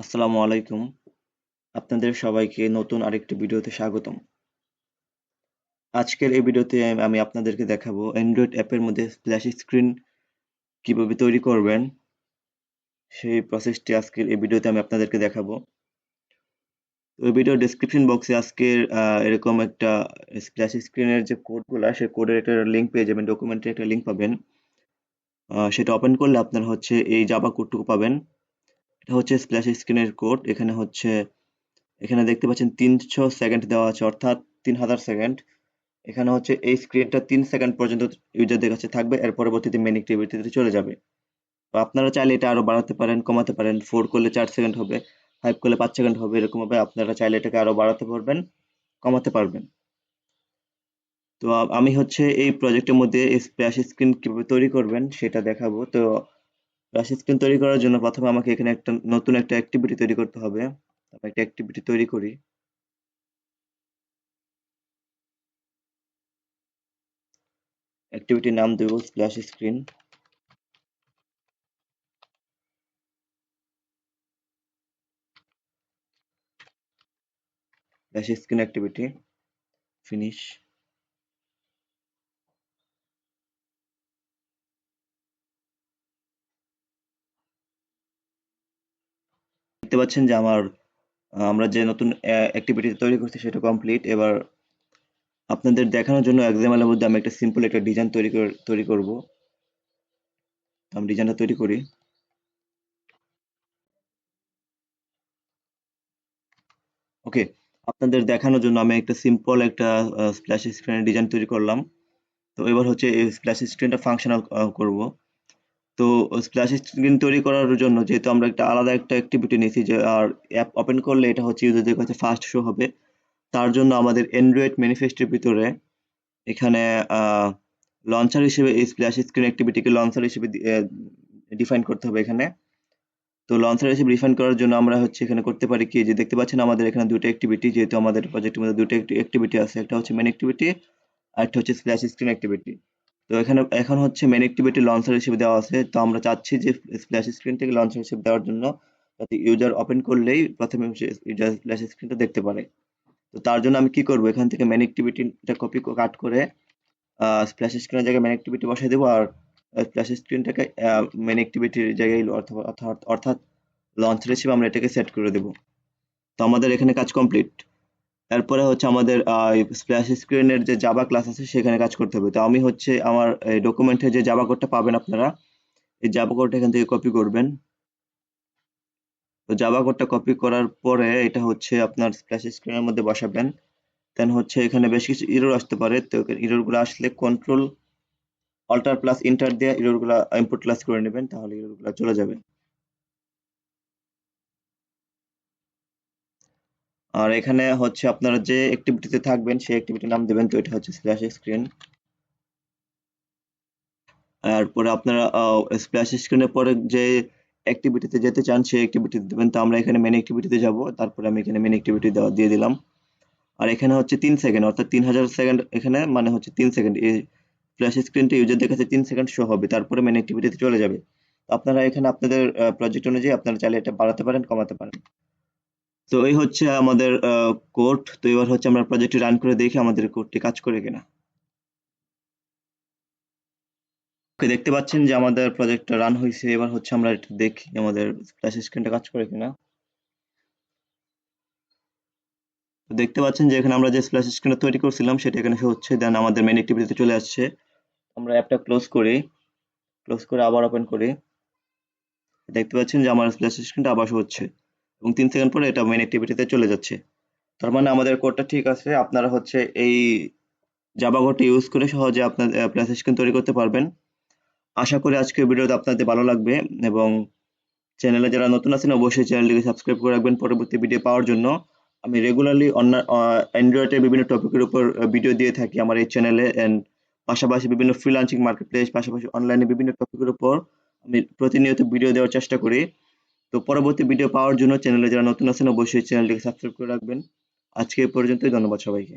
আসসালামু আলাইকুম। আপনাদের সবাইকে নতুন আরেকটি ভিডিওতে স্বাগতম। আজকের এই ভিডিওতে আমি আপনাদেরকে দেখাবো অ্যান্ড্রয়েড অ্যাপের মধ্যে স্প্ল্যাশ স্ক্রিন কীভাবে তৈরি করবেন। সেই প্রসেসটি আজকের এই ভিডিওতে আমি আপনাদেরকে দেখাবো। এই ভিডিও ডেসক্রিপশন বক্সে আজকের এরকম একটা স্প্ল্যাশ স্ক্রিনের যে কোডগুলো সেই কোডের একটা লিঙ্ক পেয়ে যাবেন ডকুমেন্টের একটা লিঙ্ক পাবেন। সেটা ওপেন করলে আপনার হচ্ছে এই জাবা কোডটুকু পাবেন। এটা হচ্ছে স্প্ল্যাশ স্ক্রিনের কোড এখানে হচ্ছে, এখানে দেখতে পাচ্ছেন তিনশো সেকেন্ড দেওয়া আছে, অর্থাৎ তিন হাজার সেকেন্ড এখানে হচ্ছে এই স্ক্রিনটা তিন সেকেন্ড পর্যন্ত ইউজারদের কাছে থাকবে, এর পরবর্তীতে মেন অ্যাক্টিভিটিতে চলে যাবে। তো আপনারা চাইলে এটা আরও বাড়াতে পারেন, কমাতে পারেন। ফোর করলে চার সেকেন্ড হবে ফাইভ করলে পাঁচ সেকেন্ড হবে, এরকম ভাবে আপনারা চাইলে এটাকে আরও বাড়াতে পারবেন, কমাতে পারবেন। তো আমি হচ্ছে এই প্রজেক্টের মধ্যে স্প্ল্যাশ স্ক্রিন কীভাবে তৈরি করবেন সেটা দেখাবো। তো স্প্ল্যাশ স্ক্রিন তৈরি করার জন্য প্রথমে আমাকে এখানে একটা নতুন একটা অ্যাক্টিভিটি তৈরি করতে হবে। আমি একটা অ্যাক্টিভিটি তৈরি করি। অ্যাক্টিভিটির নাম দেব splash screen. Screen activity. Finish. দেখতে পাচ্ছেন যে আমার আমরা যে নতুন অ্যাক্টিভিটি তৈরি করছি সেটা কমপ্লিট এবার আপনাদের দেখানোর জন্য এক্সাম্পলের মধ্যে আমি একটা সিম্পল একটা ডিজাইন তৈরি তৈরি করব। আমি ডিজাইনটা তৈরি করি। ওকে আপনাদের দেখানোর জন্য আমি একটা সিম্পল একটা স্প্ল্যাশ স্ক্রিনের ডিজাইন তৈরি করলাম। তো এবার হচ্ছে এই স্প্ল্যাশ স্ক্রিনটা ফাংশনাল করব। তো স্প্ল্যাশ স্ক্রিন তৈরি করার জন্য যেহেতু আমরা একটা আলাদা একটা অ্যাক্টিভিটি নিয়েছি যে, আর অ্যাপ ওপেন করলে এটা হচ্ছে ইউজারদের কাছে ফার্স্ট শো হবে। তার জন্য আমাদের অ্যান্ড্রয়েড ম্যানিফেস্টোর ভিতরে এখানে লঞ্চার হিসেবে এই স্প্ল্যাশ স্ক্রিন অ্যাক্টিভিটিকে লঞ্চার হিসেবে ডিফাইন করতে হবে এখানে। তো লঞ্চার হিসেবে ডিফাইন করার জন্য আমরা হচ্ছে এখানে করতে পারি কি, যে দেখতে পাচ্ছেন আমাদের এখানে দুটো অ্যাক্টিভিটি যেহেতু আমাদের প্রজেক্টের মধ্যে দুটো অ্যাক্টিভিটি আছে। একটা হচ্ছে মেন অ্যাক্টিভিটি আর একটা হচ্ছে স্প্ল্যাশ স্ক্রিন অ্যাক্টিভিটি তো এখানে, এখন হচ্ছে মেন অ্যাক্টিভিটি লঞ্চার হিসেবে দেওয়া আছে। তো আমরা চাচ্ছি যে স্প্ল্যাশ স্ক্রিনটাকে লঞ্চার হিসেবে দেওয়ার জন্য যাতে ইউজার ওপেন করলেই প্রথমে ইউজার স্প্ল্যাশ স্ক্রিনটা দেখতে পারে। তো তার জন্য আমি কি করব? এখান থেকে মেন অ্যাক্টিভিটিটা কপি কাট করে স্প্ল্যাশ স্ক্রিনের জায়গায় মেন অ্যাক্টিভিটি বসাই দেবো আর স্প্ল্যাশ স্ক্রিনটাকে মেন অ্যাক্টিভিটির জায়গায় অর্থাৎ অর্থাৎ লঞ্চার হিসেবে আমরা এটাকে সেট করে দেব। তো আমাদের এখানে কাজ কমপ্লিট এরপরে হচ্ছে আমাদের স্প্ল্যাশ স্ক্রিনের যে জাবা ক্লাস আছে, সেখানে কাজ করতে হবে। তো আমি হচ্ছে আমার ডকুমেন্টে যে জাবা কোডটা পাবেন আপনারা, এই জাবা কোডটা এখান থেকে কপি করবেন। তো জাবা কোডটা কপি করার পরে এটা হচ্ছে আপনার স্প্ল্যাশ স্ক্রিনের মধ্যে বসাবেন। দেন হচ্ছে এখানে বেশ কিছু ইরোর আসতে পারে। তো ইরোরগুলো আসলে কন্ট্রোল অল্টার প্লাস ইন্টার দিয়ে ইরোরগুলো ইনপুট ক্লাস করে নেবেন, তাহলে ইরোরগুলো চলে যাবে। আর এখানে হচ্ছে আপনারা যে অ্যাক্টিভিটিতে থাকবেন, সেই অ্যাক্টিভিটির নাম দেবেন তো, এটা হচ্ছে স্প্ল্যাশ স্ক্রিন এরপরে আপনারা স্প্ল্যাশ স্ক্রিনের পরে যে অ্যাক্টিভিটিতে যেতে চান, সেই অ্যাক্টিভিটি দেবেন। তো আমরা এখানে মেন অ্যাক্টিভিটিতে যাব, তারপরে আমি এখানে মেন অ্যাক্টিভিটি দেওয়া, দিয়ে দিলাম। আর এখানে হচ্ছে তিন সেকেন্ড অর্থাৎ তিন হাজার সেকেন্ড এখানে মানে হচ্ছে তিন সেকেন্ড এই ফ্ল্যাশ স্ক্রিনটা ইউজারদের কাছে তিন সেকেন্ড শো হবে, তারপরে মেন অ্যাক্টিভিটিতে চলে যাবে। আপনারা এখানে আপনাদের প্রজেক্ট অনুযায়ী আপনারা চাইলে এটা বাড়াতে পারেন, কমাতে পারেন। তো এই হচ্ছে আমাদের কোড তো এবার হচ্ছে আমরা প্রজেক্টটি রান করে দেখি আমাদের কোডটি কাজ করে কিনা। ওকে দেখতে পাচ্ছেন যে আমাদের প্রজেক্টটা রান হয়েছে এবার হচ্ছে আমরা এটা দেখি আমাদের ফ্ল্যাশ স্ক্রিনটা কাজ করে কিনা। দেখতে পাচ্ছেন যে এখানে আমরা যে স্প্ল্যাশ স্ক্রিনটা তৈরি করছিলাম, সেটা এখানে হচ্ছে দেন আমাদের মেন অ্যাক্টিভিটিতে চলে আসছে। আমরা অ্যাপটা ক্লোজ করি। ক্লোজ করে আবার ওপেন করি। দেখতে পাচ্ছেন যে আমার স্প্ল্যাশ স্ক্রিনটা আবার হচ্ছে। এবং তিন সেকেন্ড পরে এটা মেন অ্যাক্টিভিটিতে চলে যাচ্ছে। তার মানে আমাদের কোডটা ঠিক আছে, আপনারা হচ্ছে এই জাবা ইউজ করে সহজে আপনার স্ক্রিন তৈরি করতে পারবেন। আশা করি আজকের ভিডিওতে আপনাদের ভালো লাগবে এবং চ্যানেলে যারা নতুন আছেন, অবশ্যই চ্যানেলটিকে সাবস্ক্রাইব করে রাখবেন পরবর্তী ভিডিও পাওয়ার জন্য। আমি রেগুলারলি অন্য অ্যান্ড্রয়েডের বিভিন্ন টপিকের উপর ভিডিও দিয়ে থাকি আমার এই চ্যানেলে অ্যান্ড পাশাপাশি বিভিন্ন ফ্রিলান্সিং মার্কেট প্লেস পাশাপাশি অনলাইনে বিভিন্ন টপিকের উপর আমি প্রতিনিয়ত ভিডিও দেওয়ার চেষ্টা করি। তো পরবর্তী ভিডিও পাওয়ার জন্য চ্যানেলে যারা নতুন আছেন, অবশ্যই চ্যানেলটিকে সাবস্ক্রাইব করে রাখবেন। আজকে এই পর্যন্তই, ধন্যবাদ সবাইকে।